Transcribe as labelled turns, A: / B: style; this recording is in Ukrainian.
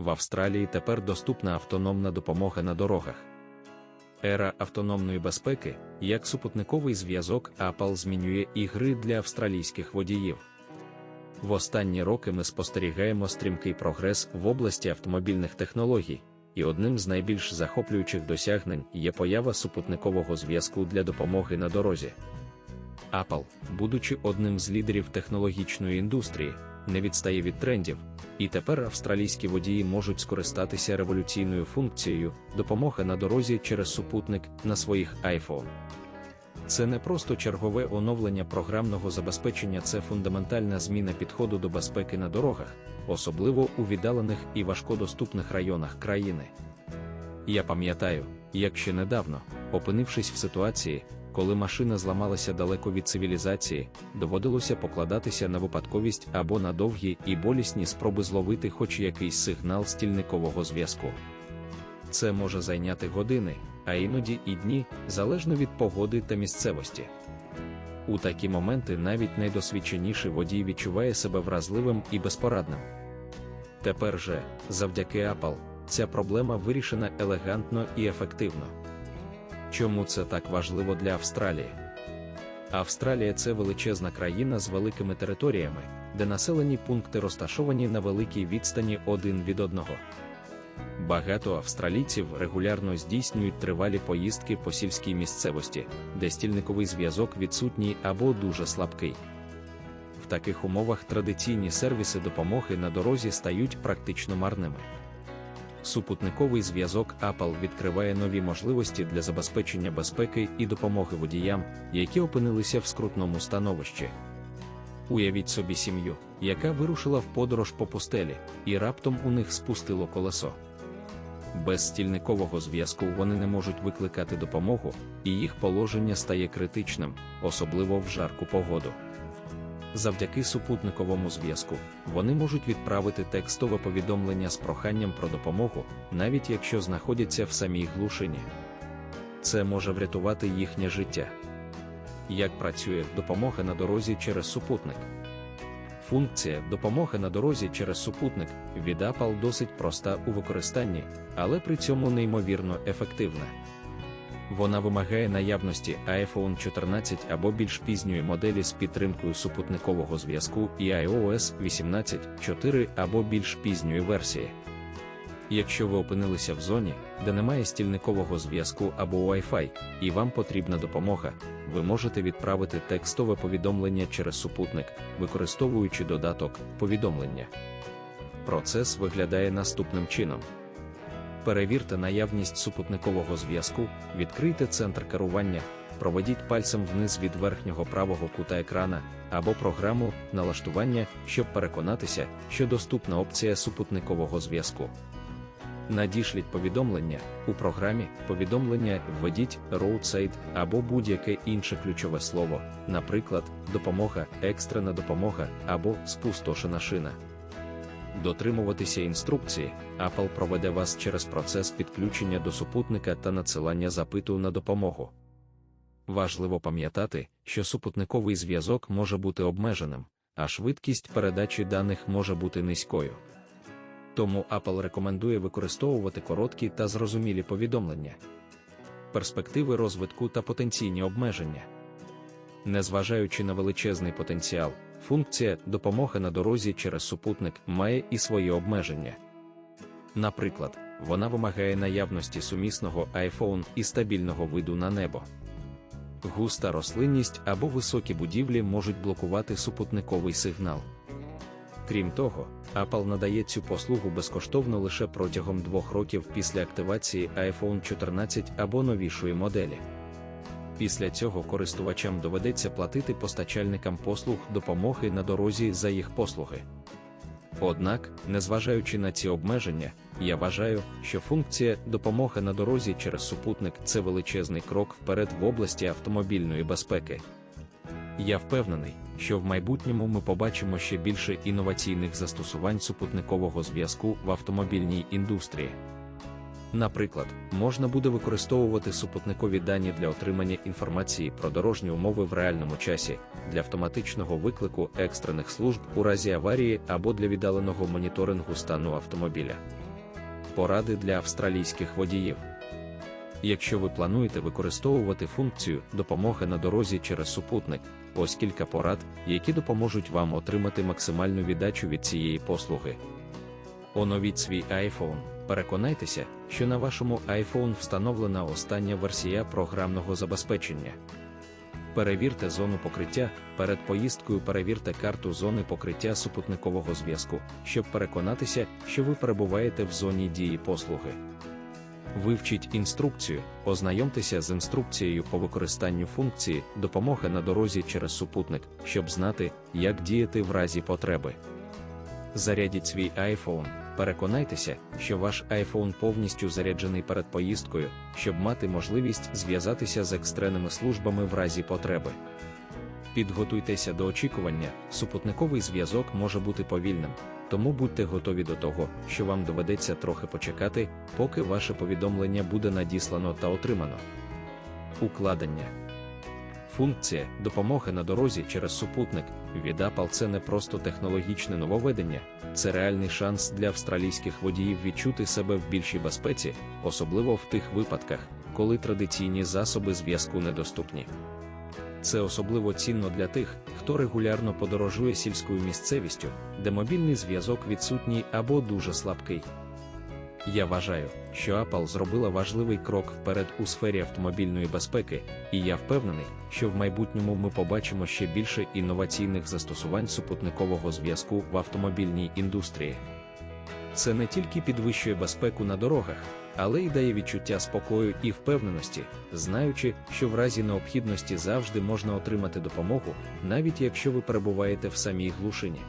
A: в Австралії тепер доступна автономна допомога на дорогах. Ера автономної безпеки, як супутниковий зв'язок Apple змінює ігри для австралійських водіїв. В останні роки ми спостерігаємо стрімкий прогрес в області автомобільних технологій, і одним з найбільш захоплюючих досягнень є поява супутникового зв'язку для допомоги на дорозі. Apple, будучи одним з лідерів технологічної індустрії, не відстає від трендів, і тепер австралійські водії можуть скористатися революційною функцією допомога на дорозі через супутник на своїх iPhone. Це не просто чергове оновлення програмного забезпечення, це фундаментальна зміна підходу до безпеки на дорогах, особливо у віддалених і важкодоступних районах країни. Я пам'ятаю, як ще недавно, опинившись в ситуації, коли машина зламалася далеко від цивілізації, доводилося покладатися на випадковість або на довгі і болісні спроби зловити хоч якийсь сигнал стільникового зв'язку. Це може зайняти години, а іноді і дні, залежно від погоди та місцевості. У такі моменти навіть найдосвідченіший водій відчуває себе вразливим і безпорадним. Тепер же, завдяки Apple, ця проблема вирішена елегантно і ефективно. Чому це так важливо для Австралії? Австралія це величезна країна з великими територіями, де населені пункти розташовані на великій відстані один від одного. Багато австралійців регулярно здійснюють тривалі поїздки по сільській місцевості, де стільниковий зв'язок відсутній або дуже слабкий. В таких умовах традиційні сервіси допомоги на дорозі стають практично марними. Супутниковий зв'язок Apple відкриває нові можливості для забезпечення безпеки і допомоги водіям, які опинилися в скрутному становищі. Уявіть собі сім'ю, яка вирушила в подорож по пустелі, і раптом у них спустило колесо. Без стільникового зв'язку вони не можуть викликати допомогу, і їх положення стає критичним, особливо в жарку погоду. Завдяки супутниковому зв'язку вони можуть відправити текстове повідомлення з проханням про допомогу, навіть якщо знаходяться в самій глушині. Це може врятувати їхнє життя. Як працює допомога на дорозі через супутник? Функція допомоги на дорозі через супутник від Apple досить проста у використанні, але при цьому неймовірно ефективна. Вона вимагає наявності iPhone 14 або більш пізньої моделі з підтримкою супутникового зв'язку і iOS 18.4 або більш пізньої версії. Якщо ви опинилися в зоні, де немає стільникового зв'язку або Wi-Fi, і вам потрібна допомога, ви можете відправити текстове повідомлення через супутник, використовуючи додаток повідомлення. Процес виглядає наступним чином. Перевірте наявність супутникового зв'язку, відкрийте центр керування, проведіть пальцем вниз від верхнього правого кута екрана або програму налаштування, щоб переконатися, що доступна опція супутникового зв'язку. Надішліть повідомлення у програмі повідомлення введіть Roadside або будь-яке інше ключове слово, наприклад, допомога, екстрена допомога або спустошена шина. Дотримуватися інструкції, Apple проведе вас через процес підключення до супутника та надсилання запиту на допомогу. Важливо пам'ятати, що супутниковий зв'язок може бути обмеженим, а швидкість передачі даних може бути низькою. Тому Apple рекомендує використовувати короткі та зрозумілі повідомлення, перспективи розвитку та потенційні обмеження. Незважаючи на величезний потенціал, функція допомога на дорозі через супутник має і свої обмеження. Наприклад, вона вимагає наявності сумісного iPhone і стабільного виду на небо. Густа рослинність або високі будівлі можуть блокувати супутниковий сигнал. Крім того, Apple надає цю послугу безкоштовно лише протягом двох років після активації iPhone 14 або новішої моделі. Після цього користувачам доведеться платити постачальникам послуг допомоги на дорозі за їх послуги. Однак, незважаючи на ці обмеження, я вважаю, що функція допомога на дорозі через супутник це величезний крок вперед в області автомобільної безпеки. Я впевнений, що в майбутньому ми побачимо ще більше інноваційних застосувань супутникового зв'язку в автомобільній індустрії. Наприклад, можна буде використовувати супутникові дані для отримання інформації про дорожні умови в реальному часі, для автоматичного виклику екстрених служб у разі аварії або для віддаленого моніторингу стану автомобіля. Поради для австралійських водіїв. Якщо ви плануєте використовувати функцію допомоги на дорозі через супутник, ось кілька порад, які допоможуть вам отримати максимальну віддачу від цієї послуги. Оновіть свій iPhone. Переконайтеся, що на вашому iPhone встановлена остання версія програмного забезпечення. Перевірте зону покриття. Перед поїздкою перевірте карту зони покриття супутникового зв'язку, щоб переконатися, що ви перебуваєте в зоні дії послуги. Вивчіть інструкцію, ознайомтеся з інструкцією по використанню функції допомоги на дорозі через супутник, щоб знати, як діяти в разі потреби. Зарядіть свій iPhone. Переконайтеся, що ваш iPhone повністю заряджений перед поїздкою, щоб мати можливість зв'язатися з екстреними службами в разі потреби. Підготуйтеся до очікування, супутниковий зв'язок може бути повільним, тому будьте готові до того, що вам доведеться трохи почекати, поки ваше повідомлення буде надіслано та отримано. Укладення Функція допомоги на дорозі через супутник від Apple це не просто технологічне нововведення, це реальний шанс для австралійських водіїв відчути себе в більшій безпеці, особливо в тих випадках, коли традиційні засоби зв'язку недоступні. Це особливо цінно для тих, хто регулярно подорожує сільською місцевістю, де мобільний зв'язок відсутній або дуже слабкий. Я вважаю, що Apple зробила важливий крок вперед у сфері автомобільної безпеки, і я впевнений, що в майбутньому ми побачимо ще більше інноваційних застосувань супутникового зв'язку в автомобільній індустрії. Це не тільки підвищує безпеку на дорогах, але й дає відчуття спокою і впевненості, знаючи, що в разі необхідності завжди можна отримати допомогу, навіть якщо ви перебуваєте в самій глушині.